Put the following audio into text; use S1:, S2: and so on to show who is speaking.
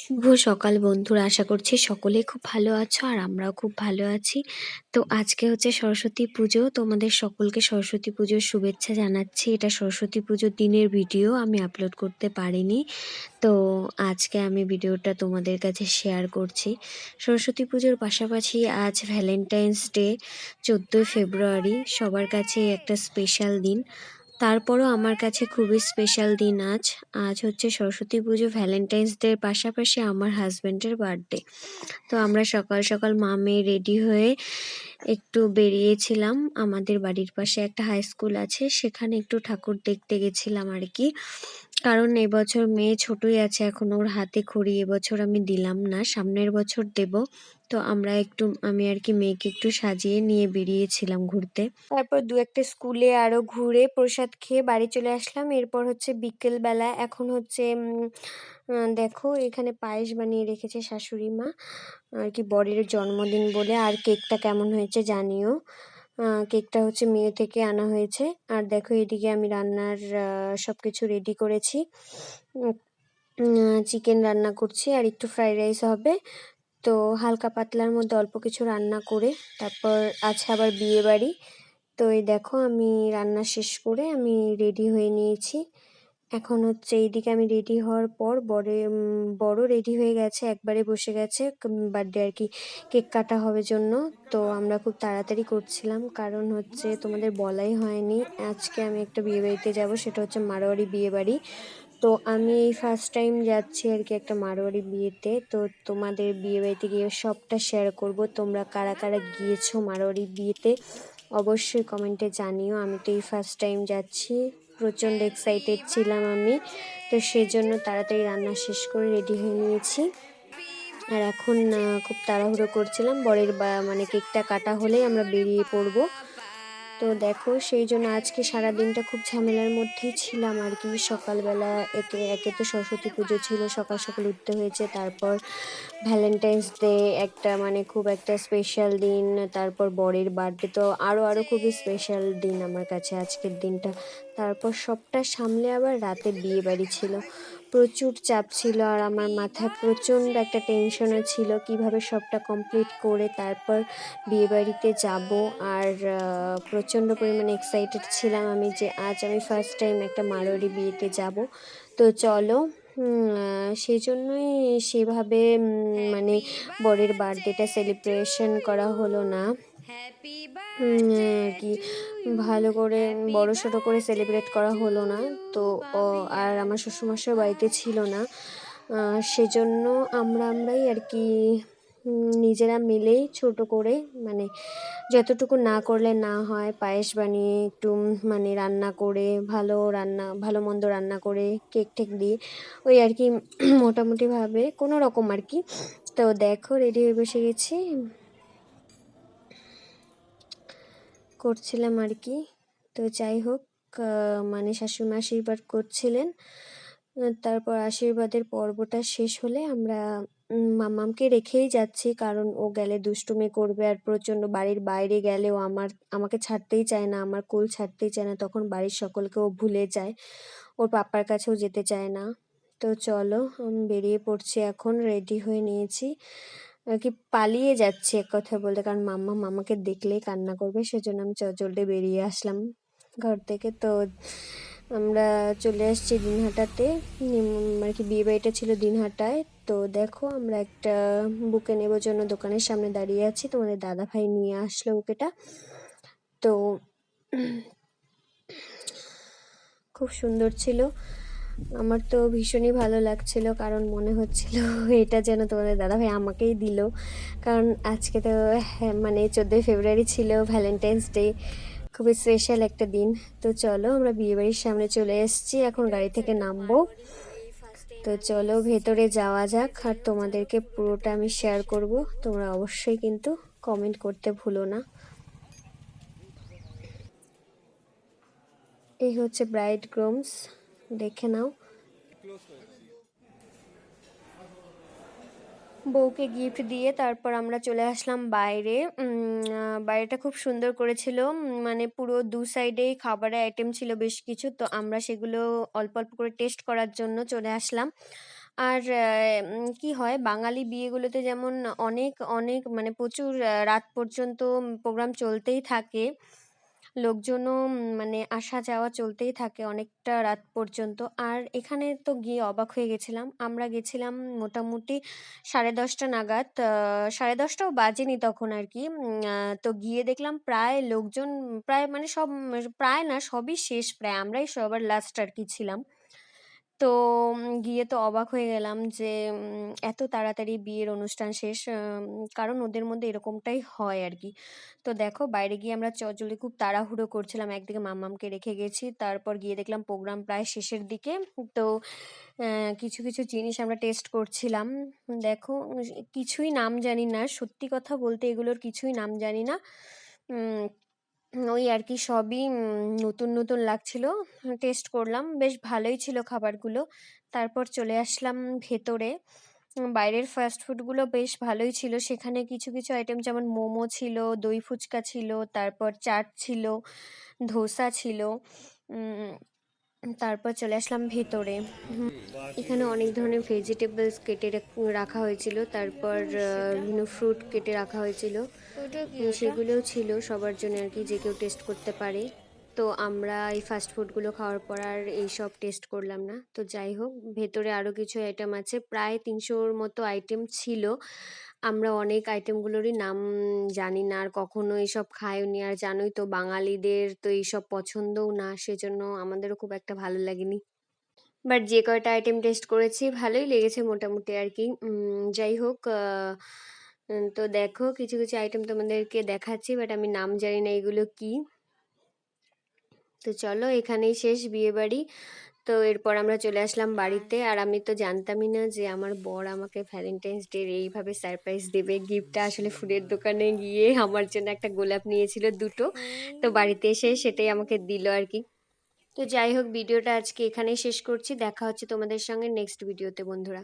S1: শুভ সকাল বন্ধুরা। আশা করছি সকলেই খুব ভালো আছো আর আমরাও খুব ভালো আছি। তো আজকে হচ্ছে সরস্বতী পুজো। তোমাদের সকলকে সরস্বতী পুজোর শুভেচ্ছা জানাচ্ছি। এটা সরস্বতী পুজোর দিনের ভিডিও, আমি আপলোড করতে পারিনি। তো আজকে আমি ভিডিওটা তোমাদের কাছে শেয়ার করছি। সরস্বতী পুজোর পাশাপাশি আজ ভ্যালেন্টাইন্স ডে চোদ্দোই ফেব্রুয়ারি সবার কাছে একটা স্পেশাল দিন। তারপরও আমার কাছে খুবই স্পেশাল দিন আজ। আজ হচ্ছে সরস্বতী পুজো ভ্যালেন্টাইন্স ডের পাশাপাশি আমার হাজব্যান্ডের বার্থডে তো আমরা সকাল সকাল মা মেয়ে রেডি হয়ে একটু বেরিয়েছিলাম। আমাদের বাড়ির পাশে একটা হাই স্কুল আছে, সেখানে একটু ঠাকুর দেখতে গেছিলাম আর কি। কারণ এবছর মেয়ে ছোটই আছে, এখন ওর হাতে খড়ি, এবছর আমি দিলাম না, সামনের বছর দেব। তো আমরা একটু, আমি আর কি মেয়েকে একটু সাজিয়ে নিয়ে বেরিয়েছিলাম ঘুরতে। তারপর দু একটা স্কুলে আরও ঘুরে প্রসাদ খেয়ে বাড়ি চলে আসলাম। এরপর হচ্ছে বিকেল বেলা এখন হচ্ছে দেখো এখানে পায়েস বানিয়ে রেখেছে শাশুড়ি মা। আর কি বরের জন্মদিন বলে, আর কেকটা কেমন হয়েছে জানিও। কেকটা হচ্ছে মেয়ে থেকে আনা হয়েছে। আর দেখো এদিকে আমি রান্নার সব কিছু রেডি করেছি। চিকেন রান্না করছি আর একটু ফ্রাইড রাইস হবে। তো হালকা পাতলার মধ্যে অল্প কিছু রান্না করে তারপর আছে আবার বিয়ে বাড়ি তো এই দেখো আমি রান্না শেষ করে আমি রেডি হয়ে নিয়েছি। এখন হচ্ছে এইদিকে আমি রেডি হওয়ার পর বরে বড় রেডি হয়ে গেছে, একবারে বসে গেছে বার্থডে আর কি কেক কাটা হবে জন্য। তো আমরা খুব তাড়াতাড়ি করছিলাম, কারণ হচ্ছে তোমাদের বলাই হয়নি। আজকে আমি একটা বিয়ে বাড়িতে যাব, সেটা হচ্ছে মারোয়ারি বিয়ে বাড়ি। তো আমি এই ফার্স্ট টাইম যাচ্ছি আর কি একটা মারোয়ারি বিয়েতে। তো তোমাদের বিয়ে বাড়িতে গিয়ে সবটা শেয়ার করব। তোমরা কারা কারা গিয়েছো মারোয়ারি বিয়েতে, অবশ্যই কমেন্টে জানিও। আমি তো এই ফার্স্ট টাইম যাচ্ছি। প্রচণ্ড এক্সাইটেড ছিলাম আমি। তো সেজন্য তাড়াতাড়ি রান্না শেষ করে রেডি হয়ে নিয়েছি। আর এখন খুব তাড়াহুড়ো করছিলাম। বরের মানে কেকটা কাটা হলেই আমরা বেরিয়ে পড়ব। তো দেখো, সেই জন্য আজকে সারা দিনটা খুব ঝামেলার মধ্যেই ছিলাম আর কি। সকালবেলা একে একে তো সরস্বতী পুজো ছিল, সকাল সকাল উঠতে হয়েছে, তারপর ভ্যালেন্টাইন্স ডে একটা মানে খুব একটা স্পেশাল দিন, তারপর বরের বার্থডে তো আরও আরও খুবই স্পেশাল দিন আমার কাছে আজকের দিনটা। তারপর সবটা সামলে আবার রাতে বিয়ে বাড়ি ছিল। প্রচুর চাপ ছিল আর আমার মাথায় প্রচণ্ড একটা টেনশনও ছিল কীভাবে সবটা কমপ্লিট করে তারপর বিয়েবাড়িতে যাব। আর প্রচণ্ড পরিমাণে এক্সাইটেড ছিলাম আমি যে আজ আমি ফার্স্ট টাইম একটা মারোয়ারি বিয়েতে যাব। তো চলো সেই জন্যই সেভাবে মানে বরের বার্থডেটা সেলিব্রেশন করা হলো না। কি ভালো করে বড় সড়ো করে সেলিব্রেট করা হলো না। তো আর আমার শ্বশুরমশাই বাড়িতে ছিল না। সেজন্য আমরা আমরাই আর কি নিজেরা মিলেই ছোট করে মানে যতটুকু না করলে না হয় পায়েস বানিয়ে একটু মানে রান্না করে ভালো রান্না ভালো মন্দ রান্না করে কেক টেক দিয়ে ওই আর কি মোটামুটিভাবে কোনো রকম আর কি। তো দেখো রেডি হয়ে বসে গেছি। করছিলাম আর কি। তো যাই হোক মানে শাশুড়ি আশীর্বাদ করছিলেন। তারপর আশীর্বাদের পর্বটা শেষ হলে আমরা মামামকে রেখেই যাচ্ছি। কারণ ও গেলে দুষ্টুমি করবে আর প্রচণ্ড বাড়ির বাইরে গেলেও আমার, আমাকে ছাড়তেই চায় না, আমার কোল ছাড়তেই চায় না। তখন বাড়ির সকলকে ও ভুলে যায়। ওর পাপার কাছেও যেতে চায় না। তো চলো আমি বেরিয়ে পড়ছি এখন রেডি হয়ে নিয়েছি। কি পালিয়ে যাচ্ছি এক কথা বলতে। কারণ মাম্মা মামাকে দেখলেই কান্না করবে, সেজন্য আমি চলতে বেরিয়ে আসলাম ঘর থেকে। তো আমরা চলে আসছি দিনহাটাতে। আর কি বিয়ে বাড়িটা ছিল দিনহাটায়। তো দেখো আমরা একটা বুকে নেবার জন্য দোকানের সামনে দাঁড়িয়ে আছি। তোমাদের দাদা ভাই নিয়ে আসলো বুকেটা তো খুব সুন্দর ছিল। আমার তো ভীষণই ভালো লাগছিল কারণ মনে হচ্ছিল এটা যেন তোমাদের দাদাভাই আমাকেই দিল। কারণ আজকে তো হ্যাঁ, মানে চোদ্দোই ফেব্রুয়ারি ছিল ভ্যালেন্টাইন্স ডে খুবই স্পেশাল একটা দিন। তো চলো আমরা বিয়েবাড়ির সামনে চলে এসেছি এখন গাড়ি থেকে নামবো। তো চলো ভেতরে যাওয়া যাক আর তোমাদেরকে পুরোটা আমি শেয়ার করব। তোমরা অবশ্যই কিন্তু কমেন্ট করতে ভুলো না। এই হচ্ছে ব্রাইড গ্রোমস দেখে নাও। বউকে গিফট দিয়ে তারপর আমরা চলে আসলাম বাইরে। বাইরেটা খুব সুন্দর করেছিল। মানে পুরো দু সাইডেই খাবারের আইটেম ছিল বেশ কিছু। তো আমরা সেগুলো অল্প অল্প করে টেস্ট করার জন্য চলে আসলাম। আর কি হয়, বাঙালি বিয়েগুলোতে যেমন অনেক অনেক মানে প্রচুর রাত পর্যন্ত প্রোগ্রাম চলতেই থাকে। লোকজনও মানে আসা যাওয়া চলতেই থাকে অনেকটা রাত পর্যন্ত। আর এখানে তো গিয়ে অবাক হয়ে গেছিলাম। আমরা গেছিলাম মোটামুটি সাড়ে দশটা নাগাদ সাড়ে দশটাও বাজেনি তখন আর কি। তো গিয়ে দেখলাম প্রায় লোকজন, প্রায় মানে সব, প্রায় না, সবই শেষ প্রায়। আমরাই সবার লাস্ট আর কি ছিলাম। তো গিয়ে তো অবাক হয়ে গেলাম যে এত তাড়াতাড়ি বিয়ের অনুষ্ঠান শেষ কারণ ওদের মধ্যে এরকমটাই হয় আর কি তো দেখো, বাইরে গিয়ে আমরা চজলে খুব তাড়াহুড়ো করছিলাম, একদিকে মাম্মামকে রেখে গেছি, তারপর গিয়ে দেখলাম প্রোগ্রাম প্রায় শেষের দিকে। তো কিছু কিছু জিনিস আমরা টেস্ট করছিলাম। দেখো, কিছুই নাম জানি না, সত্যি কথা বলতে এগুলোর কিছুই নাম জানি না। ওই আর কি সবই নতুন নতুন লাগছিল। টেস্ট করলাম, বেশ ভালোই ছিল খাবারগুলো। তারপর চলে আসলাম ভেতরে। বাইরের ফাস্ট ফুডগুলো বেশ ভালোই ছিল। সেখানে কিছু কিছু আইটেম যেমন মোমো ছিল, দই ফুচকা ছিল, তারপর চাট ছিল, ধোসা ছিল। তারপর চলে আসলাম ভেতরে। এখানে অনেক ধরনের ভেজিটেবলস কেটে রাখা হয়েছিল। তারপর বিভিন্ন ফ্রুট কেটে রাখা হয়েছিল। সেগুলোও ছিল সবার জন্য আর কি যে কেউ টেস্ট করতে পারে। তো আমরা এই ফাস্ট ফুডগুলো খাওয়ার পর আর এইসব টেস্ট করলাম না। তো যাই হোক, ভেতরে আরও কিছু আইটেম আছে। প্রায় তিনশোর মতো আইটেম ছিল। আমরা অনেক আইটেমগুলোরই নাম জানি না, আর কখনো এইসব খাইনি আর জানোই তো, বাঙালিদের তো এইসব পছন্দও না, সেজন্য আমাদেরও খুব একটা ভালো লাগেনি। বাট যে কয়টা আইটেম টেস্ট করেছি, ভালোই লেগেছে মোটামুটি আর কি। যাই হোক তো দেখো, কিছু কিছু আইটেম তোমাদেরকে দেখাচ্ছি বাট আমি নাম জানি না এগুলো কি। তো চলো এখানেই শেষ বিয়ে বাড়ি তো এরপর আমরা চলে আসলাম বাড়িতে। আর আমি তো জানতামই না যে আমার বর আমাকে ভ্যালেন্টাইন্স ডে এইভাবে সারপ্রাইজ দেবে। গিফটটা আসলে ফুলের দোকানে গিয়ে আমার জন্য একটা গোলাপ নিয়েছিল দুটো। তো বাড়িতে এসে সেটাই আমাকে দিল আর কি। তো যাই হোক ভিডিওটা আজকে এখানেই শেষ করছি। দেখা হচ্ছে তোমাদের সঙ্গে নেক্সট ভিডিওতে বন্ধুরা।